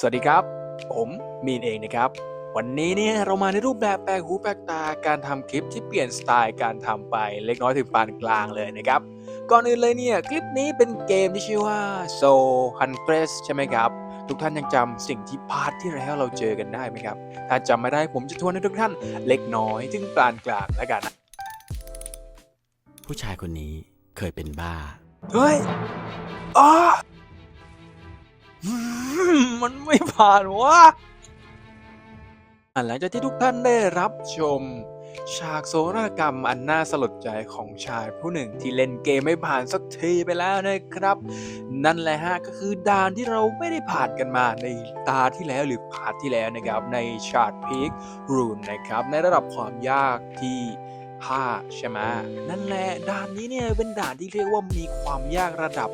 สวัสดีครับ ผมมีนเองนะครับ วันนี้เนี่ยเรามาในรูปแบบแปลกหูแปลกตาการทำคลิปที่เปลี่ยนสไตล์การทำไปเล็กน้อยถึงปานกลางเลยนะครับ ก่อนอื่นเลยเนี่ยคลิปนี้เป็นเกมที่ชื่อว่า Soul Huntress ใช่ไหมครับ ทุกท่านยังจำสิ่งที่พาร์ทที่แล้วเราเจอกันได้ไหมครับ ถ้าจำไม่ได้ผมจะทวนให้ทุกท่านเล็กน้อยถึงปานกลางแล้วกันนะผู้ชายคนนี้เคยเป็นบ้า เฮ้ยอ้าอื มันไม่ผ่านวะหลังจากที่ทุกท่านได้รับชม ฉากโซรากรรมอันน่าสลดใจของชายผู้หนึ่งที่เล่นเกมไม่ผ่านสักทีไปแล้วนะครับ นั่นแหละฮะก็คือด่านที่เราไม่ได้ผ่านกันมาในตาที่แล้วหรือพาร์ทที่แล้วนะครับในชาร์ตพีครูนนะครับในระดับความยากที่ 5ใช่ไหมนั่นแหละด่านนี้เนี่ยเป็นด่านที่เรียกว่ามีความยากระดับ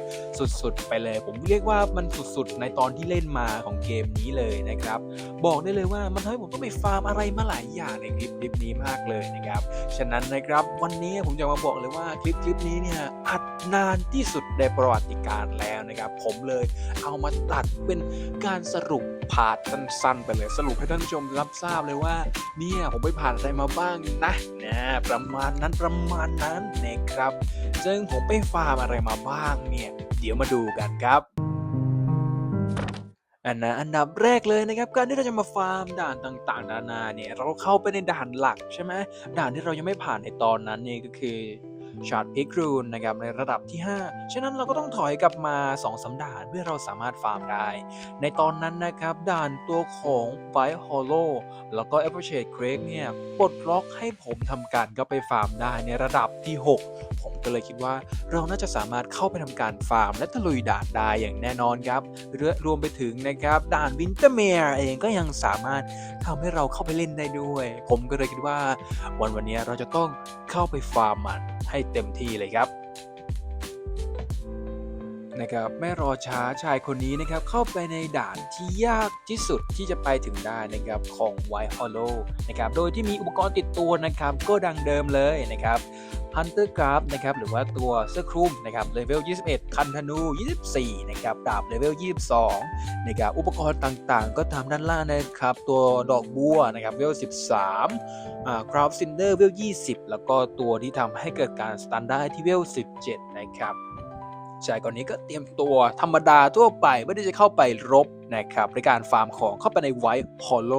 สุดๆ ไปเลย ผมเรียกว่ามันสุดๆ ในตอนที่เล่นมาของเกมนี้เลยนะครับ บอกได้เลยว่ามันทำให้ผมต้องไปฟาร์มอะไรมาหลายอย่างในคลิปคลิปนี้มากเลยนะครับ ฉะนั้นนะครับวันนี้ผมจะมาบอกเลยว่าคลิปคลิปนี้เนี่ยอัดนานที่สุดในประวัติการแล้วนะครับ ผมเลยเอามาตัดเป็นการสรุปพาร์ทสั้นๆไปเลยสรุปให้ท่านผู้ชมรับทราบเลยว่าเนี่ยผมไปผ่านอะไรมาบ้างนะนะประมาณนั้นประมาณนั้นนะครับ ซึ่งผมไปฟาร์มอะไรมาบ้างเนี่ย เดี๋ยวมาดูกันครับอันนะอันดับแรกเลยนะครับการที่เราจะมาฟาร์มด่านต่างๆ นานาเนี่ยเราเข้าไปในด่านหลักใช่ไหมด่านที่เรายังไม่ผ่านในตอนนั้นเนี่ยก็คือ ชาร์ตพิกรูนนะครับในระดับที่ 5 ฉะนั้นเราก็ต้องถอยกลับมา2องสามด่านเพื่อเราสามารถฟาร์มได้ ในตอนนั้นนะครับด่านตัวของไ i ฮอลโลแล้วก็ a p p r e c i a t e Creek เนี่ยปลดล็อกให้ผมทำการก็ไปฟาร์มได้ในระดับที่ 6 ผมก็เลยคิดว่าเราน่าจะสามารถเข้าไปทำการฟาร์ม และตะลุยด่านได้อย่างแน่นอนครับเรือรวมไปถึงนะครับด่านวินเตอร์เมียเองก็ยังสามารถทำให้เราเข้าไปเล่นได้ด้วย ผมก็เลยคิดว่า วันวันนี้เราจะต้องเข้าไปฟาร์มมันให้เต็มที่เลยครับ นะครับไม่รอช้าชายคนนี้นะครับเข้าไปในด่านที่ยากที่สุดที่จะไปถึงได้นะครับของ White Hollow นะครับโดยที่มีอุปกรณ์ติดตัวนะครับก็ดังเดิมเลยนะครับ Hunter Grab นะครับหรือว่าตัวเสื้อคลุมนะครับเลเวล 21 คันธนู 24 นะครับดาบเลเวล 22 นะครับอุปกรณ์ต่างๆ ก็ตามด้านล่างนะครับ ตัวดอกบัวนะครับเลเวล 13อ่า Craft Cinder เลเวล 20 แล้วก็ตัวที่ทำให้เกิดการสตันได้ที่เวล 17 นะครับ ชายก่อนนี้ก็เตรียมตัวธรรมดาทั่วไปไม่ได้จะเข้าไปรบนะครับในการฟาร์มของเข้าไปในไวท์ฮอลโล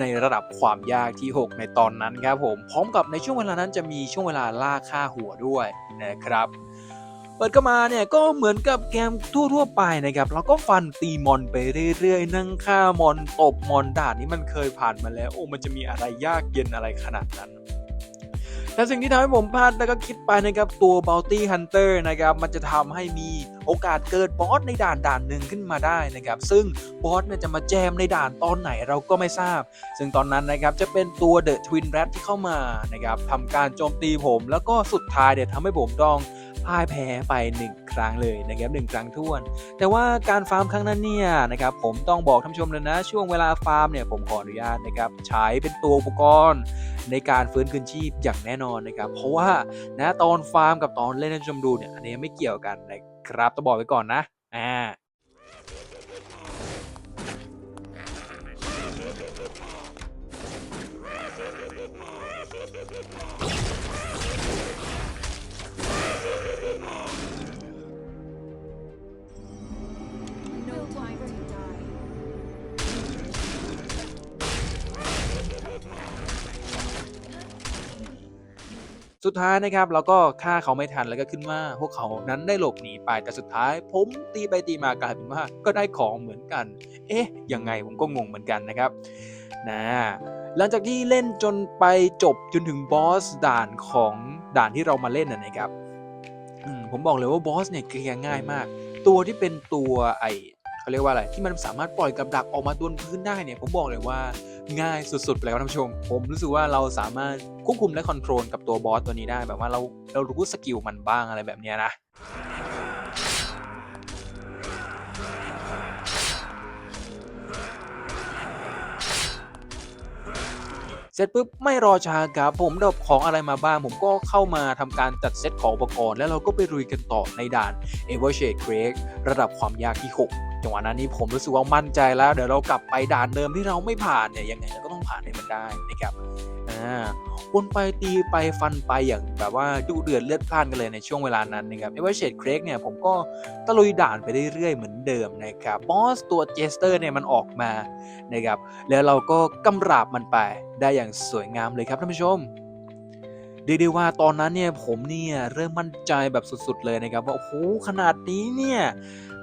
ในระดับความยากที่ 6 ในตอนนั้นครับผม พร้อมกับในช่วงเวลานั้นจะมีช่วงเวลาล่าค่าหัวด้วยนะครับเปิดก็มาเนี่ยก็เหมือนกับเกมทั่วๆไปนะครับเราก็ฟันตีมอนไปเรื่อยๆ นั่งฆ่ามอนตบมอนด่านนี้มันเคยผ่านมาแล้ว โอ้มันจะมีอะไรยากเย็นอะไรขนาดนั้น และสิ่งที่ทำให้ผมพลาดแล้วก็คิดไปนะครับตัว Bounty Hunter นะครับมันจะทำให้มีโอกาสเกิดบอสในด่านด่านหนึ่งขึ้นมาได้นะครับซึ่งบอสเนี่ยจะมาแจมในด่านตอนไหนเราก็ไม่ทราบ ซึ่งตอนนั้นนะครับจะเป็นตัว The Twin Rat ที่เข้ามานะครับทำการโจมตีผม แล้วก็สุดท้ายเนี่ยทำให้ผมต้อง พ่ายแพ้ไป 1 ครั้งเลยนะครับหนึ่งครั้งท้วน แต่ว่าการฟาร์มครั้งนั้นเนี่ยนะครับผมต้องบอกท่านชมเลยนะ ช่วงเวลาฟาร์มเนี่ยผมขออนุญาตนะครับใช้เป็นตัวอุปกรณ์ในการฟื้นคืนชีพอย่างแน่นอนนะครับ เพราะว่านะตอนฟาร์มกับตอนเล่นให้ชมดูเนี่ยอันนี้ไม่เกี่ยวกันนะครับต้องบอกไว้ก่อนนะอ่า สุดท้ายนะครับเราก็ฆ่าเขาไม่ทันแล้วก็ขึ้นว่าพวกเขานั้นได้หลบหนีไปแต่สุดท้าย ผมตีไปตีมากลายเป็นว่าก็ได้ของเหมือนกัน เอ๊ะยังไงผมก็งงเหมือนกันนะครับนะหลังจากที่เล่นจนไปจบจนถึงบอสด่านของด่านที่เรามาเล่นนะครับมผมบอกเลยว่าบอสเนี่ยเคลียร์ง่ายมาก ตัวที่เป็นตัวไอ เขาเรียกว่าอะไรที่มันสามารถปล่อยกับดักออกมาบนพื้นได้เนี่ยผมบอกเลยว่าง่ายสุดๆไปแล้วท่านผู้ชม ผมรู้สึกว่าเราสามารถควบคุมและคอนโทรลกับตัวบอสตัวนี้ได้แบบว่าเราเรารู้สกิลมันบ้างอะไรแบบนี้นะเสร็จปุ๊บไม่รอช้าครับผมดรอปของอะไรมาบ้างผมก็เข้ามาทำการจัดเซตของอุปกรณ์ แล้วเราก็ไปลุยกันต่อในด่าน e v e r s h a d e Creek ระดับความยากที่ 6 จังหวะนั้นนี่ผมรู้สึกว่ามั่นใจแล้ว เดี๋ยวเรากลับไปด่านเดิมที่เราไม่ผ่านเนี่ยยังไงเราก็ต้องผ่านให้มันได้นะครับอ่าวนไปตีไปฟันไปอย่างแบบว่าดุเดือดเลือดพล่านกันเลยในช่วงเวลานั้นนะครับเอเวอร์เชดเครกเนี่ยผมก็ตะลุยด่านไปเรื่อยๆเหมือนเดิมนะครับบอสตัวเจสเตอร์เนี่ยมันออกมานะครับแล้วเราก็กำราบมันไปได้อย่างสวยงามเลยครับท่านผู้ชม เรียกได้ว่าตอนนั้นเนี่ยผมเนี่ยเริ่มมั่นใจแบบสุดๆเลยนะครับว่าโอ้โหขนาดนี้เนี่ย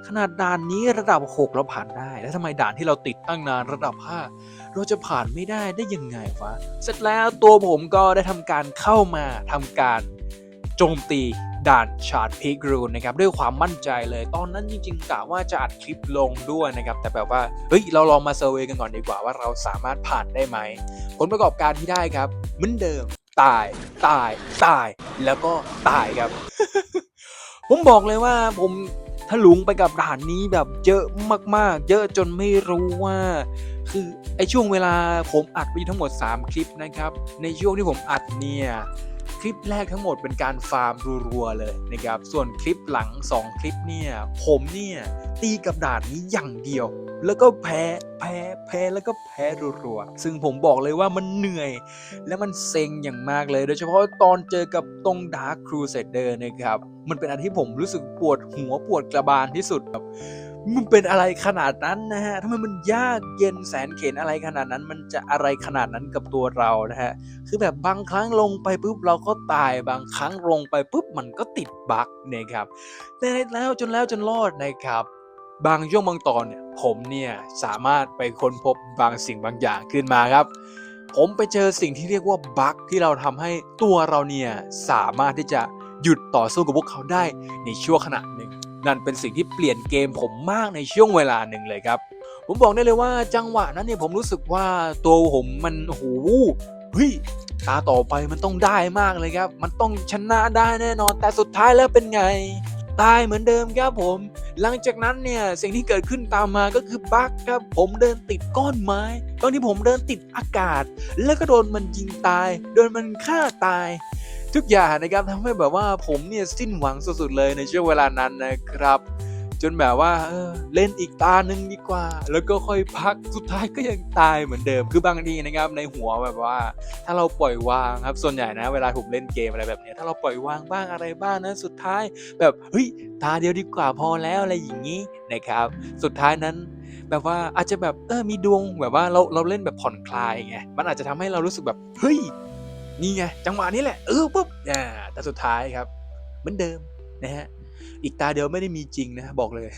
ขนาดด่านนี้ระดับ 6 เราผ่านได้ แล้วทำไมด่านที่เราติดตั้งนานระดับ 5 เราจะผ่านไม่ได้ได้ยังไงวะเสร็จแล้วตัวผมก็ได้ทำการเข้ามาทำการโจมตีด่านชาร์ดพิกรูนนะครับด้วยความมั่นใจเลยตอนนั้นจริงๆกะว่าจะอัดคลิปลงด้วยนะครับ แต่แบบว่าเฮ้ยเราลองมาเซอร์เวยกันก่อนดีกว่าว่าเราสามารถผ่านได้ไหม ผลประกอบการที่ได้ครับเหมือนเดิม ตาย ตาย ตาย แล้วก็ตายครับ ผมบอกเลยว่าผมถลุงไปกับด่านนี้แบบเยอะมากๆ เยอะจนไม่รู้ว่า คือไอช่วงเวลาผมอัดไปทั้งหมด 3 คลิปนะครับ ในช่วงที่ผมอัดเนี่ย ลิปแรกทั้งหมดเป็นการฟาร์มรัวๆเลยนะครับ ส่วนคลิปหลัง 2 คลิปเนี่ย ผมเนี่ยตีกับด่านนี้อย่างเดียว แล้วก็แพ้แพ้แพ้แล้วก็แพ้รัวๆซึ่งผมบอกเลยว่ามันเหนื่อย และมันเซ็งอย่างมากเลย โดยเฉพาะตอนเจอกับตรง Dark Crusader นะครับ มันเป็นอันที่ผมรู้สึกปวดหัวปวดกระบาลที่สุดครับ มันเป็นอะไรขนาดนั้นนะฮะทำไมมันยากเย็นแสนเข็นอะไรขนาดนั้น มันจะอะไรขนาดนั้นกับตัวเรานะฮะ คือแบบบางครั้งลงไปปุ๊บเราก็ตาย บางครั้งลงไปปุ๊บมันก็ติดบั๊กนะครับ แต่แล้วจนแล้วจนรอดนะครับ บางช่วงบางตอนเนี่ยผมเนี่ยสามารถไปค้นพบบางสิ่งบางอย่างขึ้นมาครับ ผมไปเจอสิ่งที่เรียกว่าบั๊กที่เราทำให้ตัวเราเนี่ยสามารถที่จะหยุดต่อสู้กับพวกเขาได้ในช่วงขณะหนึ่ง นั่นเป็นสิ่งที่เปลี่ยนเกมผมมากในช่วงเวลาหนึ่งเลยครับ ผมบอกได้เลยว่าจังหวะนั้นเนี่ยผมรู้สึกว่าตัวผมมันโหเฮ้ยตาต่อไปมันต้องได้มากเลยครับ มันต้องชนะได้แน่นอน แต่สุดท้ายแล้วเป็นไง ตายเหมือนเดิมครับผม หลังจากนั้นเนี่ยสิ่งที่เกิดขึ้นตามมาก็คือบั๊กครับ ผมเดินติดก้อนไม้ตอนที่ผมเดินติดอากาศ แล้วก็โดนมันยิงตาย โดนมันฆ่าตาย ทุกอย่างนะครับทำให้แบบว่าผมเนี่ยสิ้นหวังสุดๆเลยในช่วงเวลานั้นนะครับ จนแบบว่าเออเล่นอีกตาหนึ่งดีกว่า แล้วก็ค่อยพักสุดท้ายก็ยังตายเหมือนเดิม คือบางทีนะครับในหัวแบบว่า ถ้าเราปล่อยวางครับส่วนใหญ่นะ เวลาผมเล่นเกมอะไรแบบนี้ถ้าเราปล่อยวางบ้างอะไรบ้างนะสุดท้ายแบบเฮ้ยตาเดียวดีกว่าพอแล้วอะไรอย่างนี้นะครับ สุดท้ายนั้นแบบว่าอาจจะแบบเออมีดวงแบบว่าเราเราเล่นแบบผ่อนคลายไงมันอาจจะทำให้เรารู้สึกแบบเฮ้ย นี่ไงจังหวะนี้แหละเออปุ๊บอ่าแต่สุดท้ายครับ เหมือนเดิมนะฮะอีกตาเดียวไม่ได้มีจริงนะบอกเลย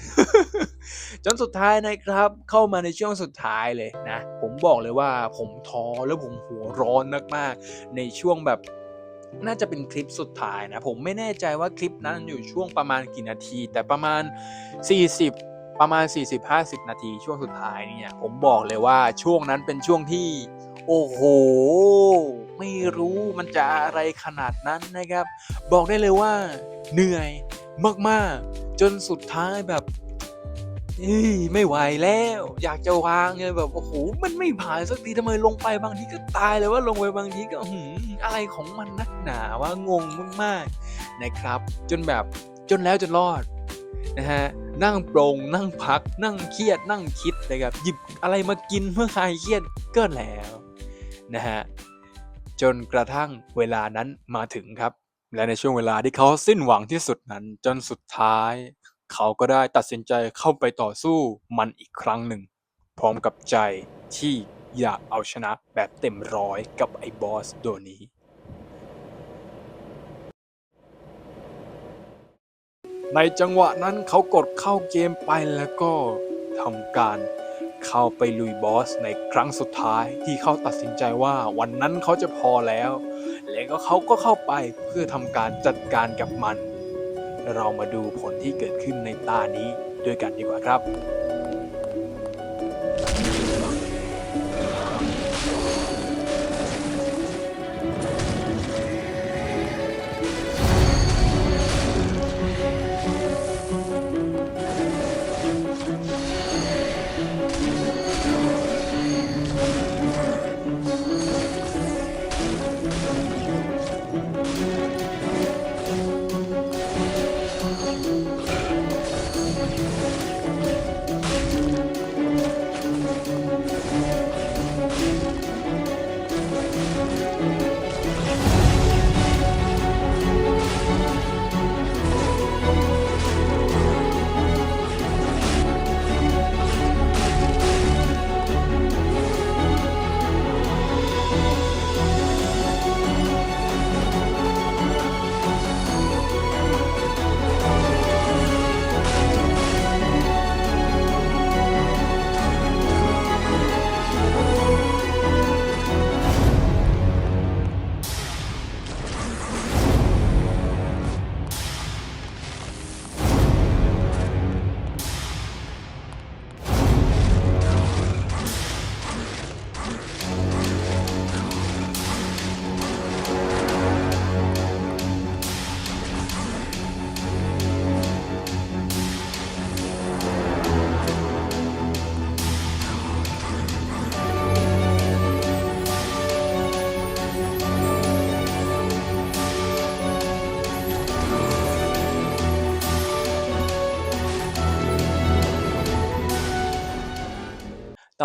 จนสุดท้ายนะครับ เข้ามาในช่วงสุดท้ายเลยนะ ผมบอกเลยว่าผมท้อแล้วผมหัวร้อนมากๆ ในช่วงแบบน่าจะเป็นคลิปสุดท้ายนะ ผมไม่แน่ใจว่าคลิปนั้นอยู่ช่วงประมาณกี่นาที แต่ประมาณ 40 ประมาณ 40-50 นาที ช่วงสุดท้ายเนี่ย ผมบอกเลยว่าช่วงนั้นเป็นช่วงที่ โอ้โห ไม่รู้มันจะอะไรขนาดนั้นนะครับ บอกได้เลยว่าเหนื่อยมากๆ จนสุดท้ายแบบไม่ไหวแล้ว อยากจะวางเลยแบบโอ้โหมันไม่ผ่านสักทีทำไมลงไปบางทีก็ตายเลยว่าลงไปบางทีก็หืมอะไรของมันนักหนาว่างงมากๆนะครับ จนแบบจนแล้วจนรอดนะฮะนั่งปรงนั่งพัก นั่งเครียดนั่งคิดนะครับหยิบอะไรมากินเพื่อคลายเครียดก็แล้วนะฮะ จนกระทั่งเวลานั้นมาถึงครับ และในช่วงเวลาที่เขาสิ้นหวังที่สุดนั้น จนสุดท้าย เขาก็ได้ตัดสินใจเข้าไปต่อสู้มันอีกครั้งหนึ่ง พร้อมกับใจที่อยากเอาชนะแบบเต็มร้อยกับไอ้บอสตัวนี้ในจังหวะนั้นเขากดเข้าเกมไปแล้วก็ทำการ เข้าไปลุยบอสในครั้งสุดท้ายที่เขาตัดสินใจว่าวันนั้นเขาจะพอแล้ว แล้วก็เขาก็เข้าไปเพื่อทำการจัดการกับมัน เรามาดูผลที่เกิดขึ้นในตานี้ด้วยกันดีกว่าครับ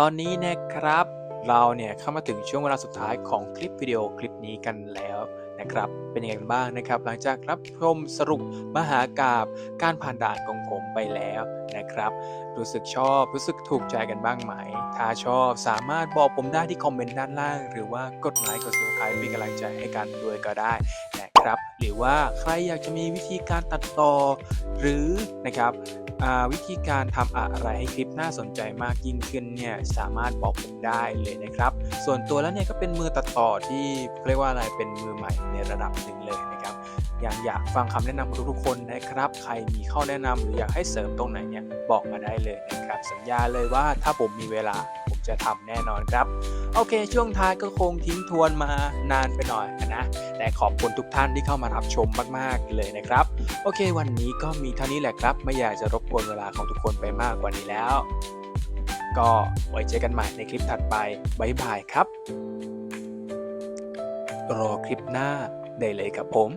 อนนี้นะครับ เราเนี่ยเข้ามาถึงช่วงเวลาสุดท้ายของคลิปวิดีโอคลิปนี้กันแล้วนะครับ เป็นยังไงบ้างนะครับ หลังจากรับชมสรุปมหากาบการผ่านด่านของผมไปแล้วนะครับ รู้สึกชอบรู้สึกถูกใจกันบ้างไหม ถ้าชอบสามารถบอกผมได้ที่คอมเมนต์ด้านล่าง หรือว่ากดไลค์กด subscribe เป็นกำลังใจให้กันด้วยก็ได้นะครับ หรือว่าใครอยากจะมีวิธีการตัดต่อหรือนะครับ วิธีการทำอะไรให้คลิปน่าสนใจมากยิ่งขึ้นเนี่ยสามารถบอกผมได้เลยนะครับ ส่วนตัวแล้วเนี่ยก็เป็นมือตัดต่อที่เรียกว่าอะไรเป็นมือใหม่ในระดับหนึ่งเลยนะครับยังอยากฟังคำแนะนำของทุกๆคนนะครับ ใครมีข้อแนะนำหรืออยากให้เสริมตรงไหนเนี่ยบอกมาได้เลยนะครับ สัญญาเลยว่าถ้าผมมีเวลาผมจะทำแน่นอนครับ โอเค ช่วงท้ายก็คงทิ้งทวนมานานไปหน่อยนะ แต่ขอบคุณทุกท่านที่เข้ามารับชมมากๆเลยนะครับ โอเค วันนี้ก็มีเท่านี้แหละครับ ไม่อยากจะรบกวนเวลาของทุกคนไปมากกว่านี้แล้ว ก็ไว้เจอกันใหม่ในคลิปถัดไปบ๊ายบายครับ รอคลิปหน้าได้เลยครับผม